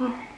Oh.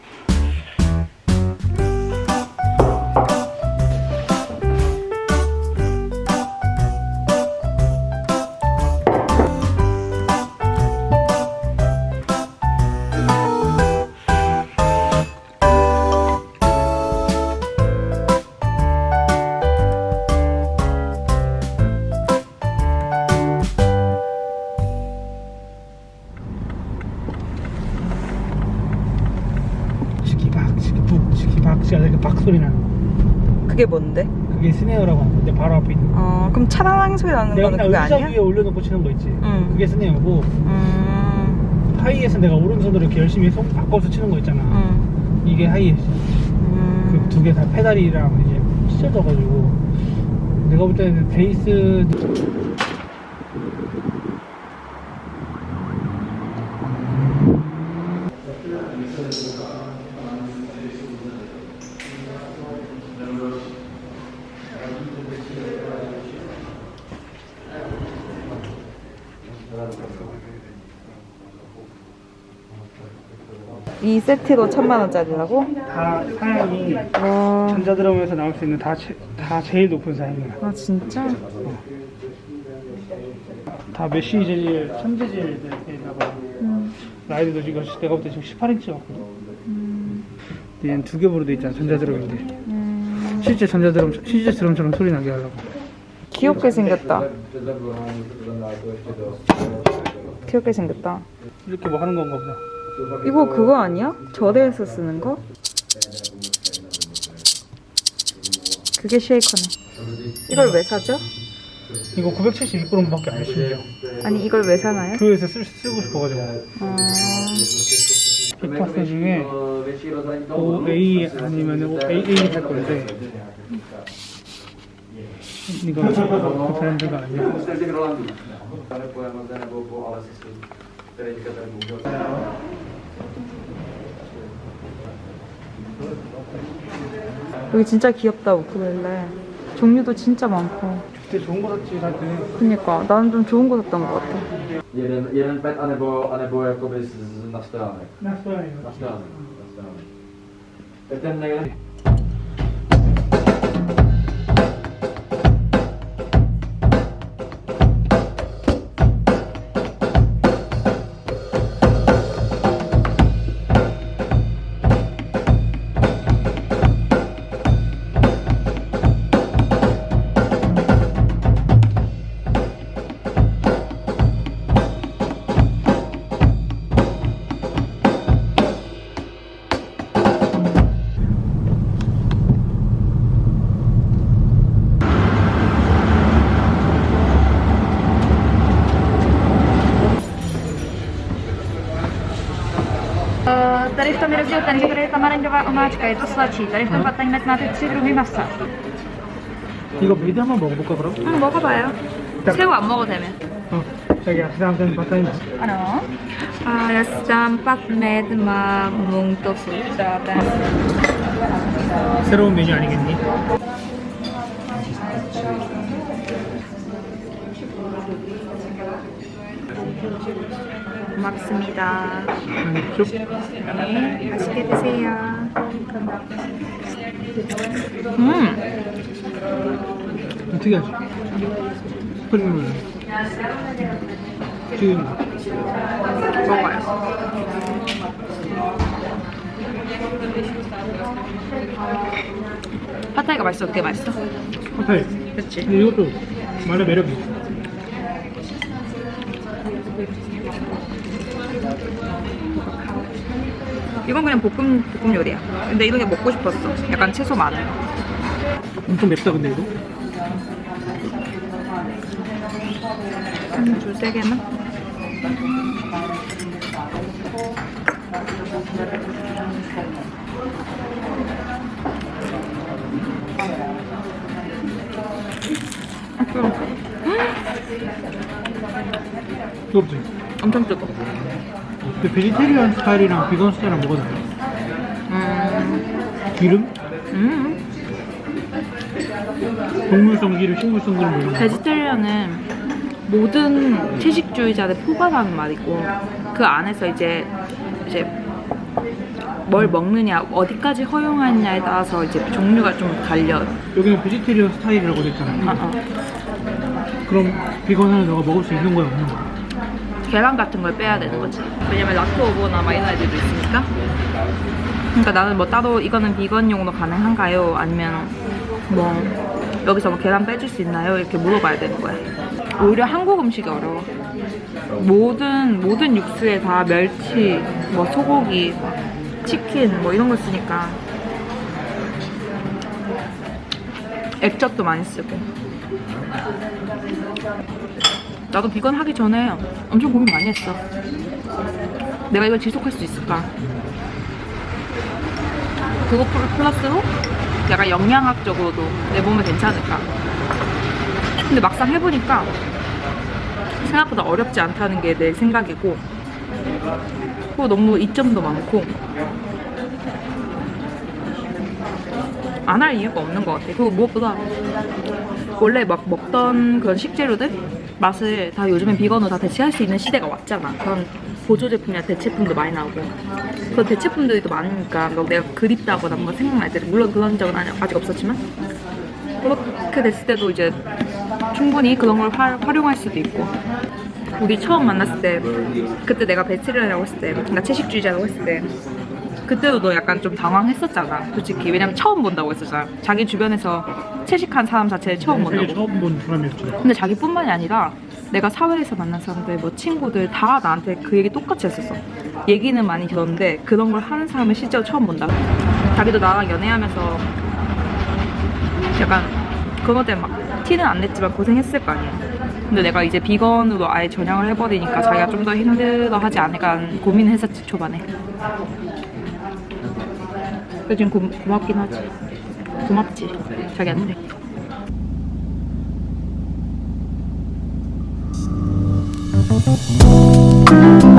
치아 이렇게 박 소리 나는 거. 그게 뭔데? 그게 스네어라고 하는 건데 바로 앞에 있는 거. 어 그럼 차라랑 소리 나는 내가 거는 그냥 그게 의자 아니야? 위에 올려놓고 치는 거 있지. 응. 그게 스네어고 음, 하이에서 내가 오른손으로 이렇게 열심히 손 바꿔서 치는 거 있잖아. 음, 이게 하이에서. 음. 그두개 다 페달이랑 이제 찢어져가지고. 내가 볼 때는 베이스 이 세트로 천만 원짜리라고? 다 사양이 와, 전자드럼에서 나올 수 있는 다, 제, 다 제일 높은 사양이야 아 진짜? 다 메쉬 재질, 천재 재질에다가 음, 라이드도 지금 내가 볼때 지금 18인치 같거든 얘는 두 겹으로 돼 있잖아 전자드럼인데 음. 실제 전자드럼 실제 드럼처럼 소리 나게 하려고 귀엽게 생겼다. 귀엽게 생겼다. 이렇게 뭐 하는 건가 보다 이거 그거 아니야? 저대에서 쓰는 거? 그게 쉐이커네. 이걸 왜 사죠? 이거 972g밖에 안 해, 심지어 아니 이걸 왜 사나요? 교회에서 쓸, 쓰고 싶어가지고 아, 빅파스 중에 OA 아니면 AA 살 건데 이거 그 브랜드가 아니야 여기 진짜 귀엽다 우쿨렐레. 종류도 진짜 많고. 그때 좋은 거 샀지 살때 그니까 나는 좀 좋은 거 샀던 것 같아. Jeden, jeden pet, anebo, anebo jakoby z, z, na stránek. 나 스토라이거 Na stránek. Na stránek. Tak ten nejde. v tom je rozdíl ten, že tady je tamarindová omáčka, je to sladší. Tady v tom patajmet máte tři druhy masa. 이거 미드 한번 먹어볼까 그럼? Hm, 먹어봐요. 새우 안 먹어도 되면. 어 자기야 그 다음 때는 바타임 Ano. A já si dám pak med, má mung tofu. Dáme. 새로운 메뉴 아니겠니? 고맙습니다. 쭉 네, 맛있게 드세요. 음, 특이하지? 스프링롤 지금 먹어요. 파타이가 맛있어. 어떻게 맛있어? 파타이 그렇지. 이것도 말의 매력이 있어 이건 그냥 볶음 볶음 요리야. 근데 이런 게 먹고 싶었어. 약간 채소 많은 거. 엄청 맵다 근데 이거 한 두세 개만. 아, 뜨거워. 뜨겁지? 엄청 뜨거. 근데 베지테리안 스타일이랑 비건 스타일이랑 뭐가 달라? 음, 기름? 음. 동물성 기름, 식물성 기름 뭐 이런 거 베지테리언은 모든 채식주의자를 포괄하는 말이고 그 안에서 이제 이제 뭘 먹느냐, 어디까지 허용하느냐에 따라서 이제 종류가 좀 갈려. 여기는 베지테리언 스타일이라고 됐잖아. 아, 아. 그럼 비건 하나 너가 먹을 수 있는 거야 없는 거야? 계란 같은 걸 빼야 되는 거지. 왜냐면 락토오버나 애들도 있으니까. 그러니까 나는 뭐 따로 이거는 비건용으로 가능한가요? 아니면 뭐 여기서 뭐 계란 빼줄 수 있나요? 이렇게 물어봐야 되는 거야. 오히려 한국 음식이 어려워. 모든 모든 육수에 다 멸치, 뭐 소고기, 치킨 뭐 이런 걸 쓰니까 액젓도 많이 쓰고. 나도 비건 하기 전에 엄청 고민 많이 했어. 내가 이걸 지속할 수 있을까? 그거 플- 플러스로 약간 영양학적으로도 내 몸에 괜찮을까? 근데 막상 해보니까 생각보다 어렵지 않다는 게 내 생각이고 그리고 너무 이점도 많고 안 할 이유가 없는 것 같아. 그리고 무엇보다 원래 막 먹던 그런 식재료들 맛을 다 요즘엔 비건으로 다 대체할 수 있는 시대가 왔잖아. 그런 보조 제품이나 대체품도 많이 나오고 그런 대체품들이 또 많으니까 막 내가 그립다거나 뭔가 생각날 때 물론 그런 적은 아직 없었지만 그렇게 됐을 때도 이제 충분히 그런 걸 활, 활용할 수도 있고 우리 처음 만났을 때 그때 내가 베트리라고 했을 때 그러니까 채식주의자라고 했을 때 그때도 너 약간 좀 당황했었잖아 솔직히 왜냐면 처음 본다고 했었잖아 자기 주변에서 채식한 사람 자체를 처음 되게 본다고 처음 본 사람이었지. 근데 자기뿐만이 아니라 내가 사회에서 만난 사람들, 뭐 친구들 다 나한테 그 얘기 똑같이 했었어. 얘기는 많이 들었는데 그런 걸 하는 사람을 실제로 처음 본다. 자기도 나랑 연애하면서 약간 그런 것 때문에 막 티는 안 냈지만 고생했을 거 아니야. 근데 내가 이제 비건으로 아예 전향을 해버리니까 자기가 좀 더 힘들어 하지 않을까 하는 고민을 했었지 초반에. 지금 고, 고맙긴 하지. 고맙지 자기한테. Thank